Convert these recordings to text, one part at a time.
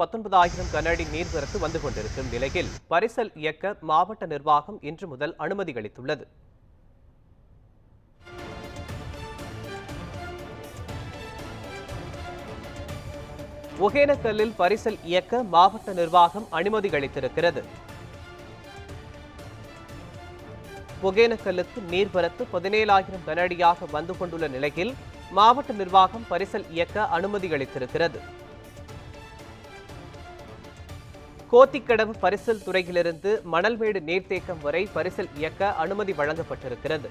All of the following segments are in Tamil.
பத்தொன்பதாயிரம் கனஅடி நீர்வரத்து வந்து கொண்டிருக்கும் நிலையில் பரிசல் இயக்க மாவட்ட நிர்வாகம் இன்று முதல் அனுமதி அளித்துள்ளது. ஒகேனக்கல்லில் பரிசல் இயக்க மாவட்ட நிர்வாகம் அனுமதி அளித்திருக்கிறது. ஒகேனக்கல்லுக்கு நீர்வரத்து பதினேழாயிரம் கனஅடியாக வந்து கொண்டுள்ள நிலையில் மாவட்ட நிர்வாகம் பரிசல் இயக்க அனுமதி அளித்திருக்கிறது. கோத்திக்கடவு பரிசல் துறையிலிருந்து மணல்மேடு நீர்த்தேக்கம் வரை பரிசல் இயக்க அனுமதி வழங்கப்பட்டிருக்கிறது.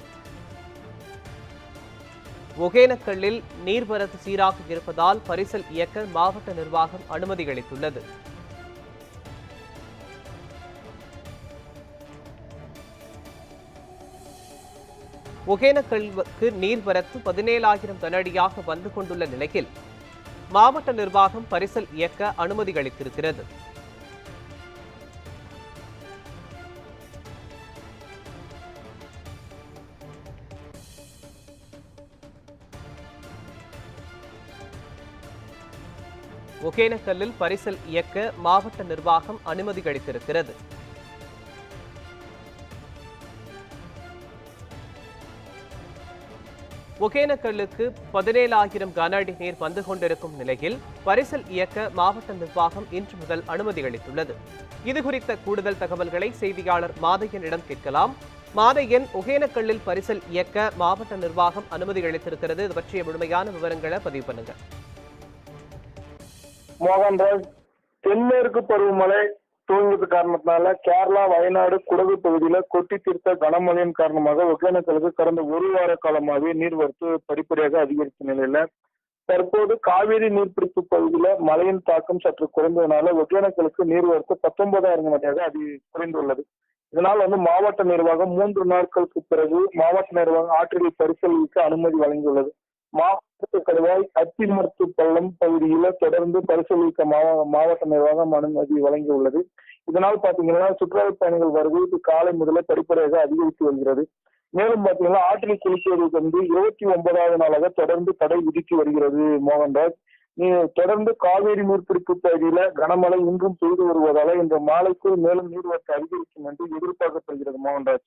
ஒகேனக்கல்லில் நீர்வரத்து சீராக இருப்பதால் பரிசல் இயக்க மாவட்ட நிர்வாகம் அனுமதி அளித்துள்ளது ஒகேனக்கல்லுக்கு நீர்வரத்து பதினேழாயிரம் கனஅடியாக வந்து கொண்டுள்ள நிலையில் மாவட்ட நிர்வாகம் பரிசல் இயக்க அனுமதி அளித்திருக்கிறது ஒகேனக்கல்லில் பரிசல் இயக்க மாவட்ட நிர்வாகம் அனுமதி அளித்திருக்கிறது. ஒகேனக்கல்லுக்கு பதினேழாயிரம் கன அடி நீர் வந்து கொண்டிருக்கும் நிலையில் பரிசல் இயக்க மாவட்ட நிர்வாகம் இன்று முதல் அனுமதி அளித்துள்ளது. இது குறித்த கூடுதல் தகவல்களை செய்தியாளர் மாதையனிடம் கேட்கலாம். மாதையன் ஒகேனக்கல்லில் பரிசல் இயக்க மாவட்ட நிர்வாகம் அனுமதி அளித்திருக்கிறது. இது பற்றிய முழுமையான விவரங்களை பதிவு பண்ணுங்க மோகன்ராஜ் தென்மேற்கு பருவமழை தூங்கியது காரணத்தினால கேரளா வயநாடு குடகு பகுதியில கொட்டி தீர்த்த கனமழையின் காரணமாக ஒகேனக்கலுக்கு கடந்த ஒரு வார காலமாகவே நீர்வரத்து படிப்படியாக அதிகரித்த நிலையில தற்போது காவிரி நீர்பிடிப்பு பகுதியில மழையின் தாக்கம் சற்று குறைந்ததுனால ஒகேனக்கலுக்கு நீர்வரத்து பத்தொன்பதாயிரம் மணியாக அதி குறைந்துள்ளது. இதனால் வந்து மாவட்ட நிர்வாகம் மூன்று நாட்களுக்கு பிறகு மாவட்ட நிர்வாகம் ஆற்றில் பரிசீலிக்க அனுமதி வழங்கியுள்ளது. மா மாவட்ட கடுவாய் அத்திமருத்து பள்ளம் பகுதியில தொடர்ந்து பரிசீலிக்க மாவட்ட நிர்வாகம் அனுமதி வழங்கியுள்ளது. இதனால் பாத்தீங்கன்னா சுற்றுலா பயணிகள் வருவது காலை முதல்ல படிப்படியாக அதிகரித்து வருகிறது. மேலும் பாத்தீங்கன்னா ஆற்றில் குளிப்பதற்கு வந்து இருபத்தி ஒன்பதாவது நாளாக தொடர்ந்து தடை விதித்து வருகிறது மோகன்ராஜ் நீ தொடர்ந்து காவேரி நீர்பிடிப்பு பகுதியில கனமழை இன்றும் பெய்து வருவதால இந்த மாலைக்குள் மேலும் நீர்வரத்து அதிகரிக்கும் என்று எதிர்பார்க்கப்படுகிறது மோகன்ராஜ்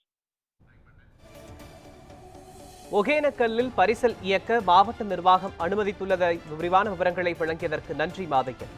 ஒகேனக்கல்லில் பரிசல் இயக்க மாவட்ட நிர்வாகம் அனுமதித்துள்ளதை விரிவான விவரங்களை வழங்கியதற்கு நன்றி மாதையன்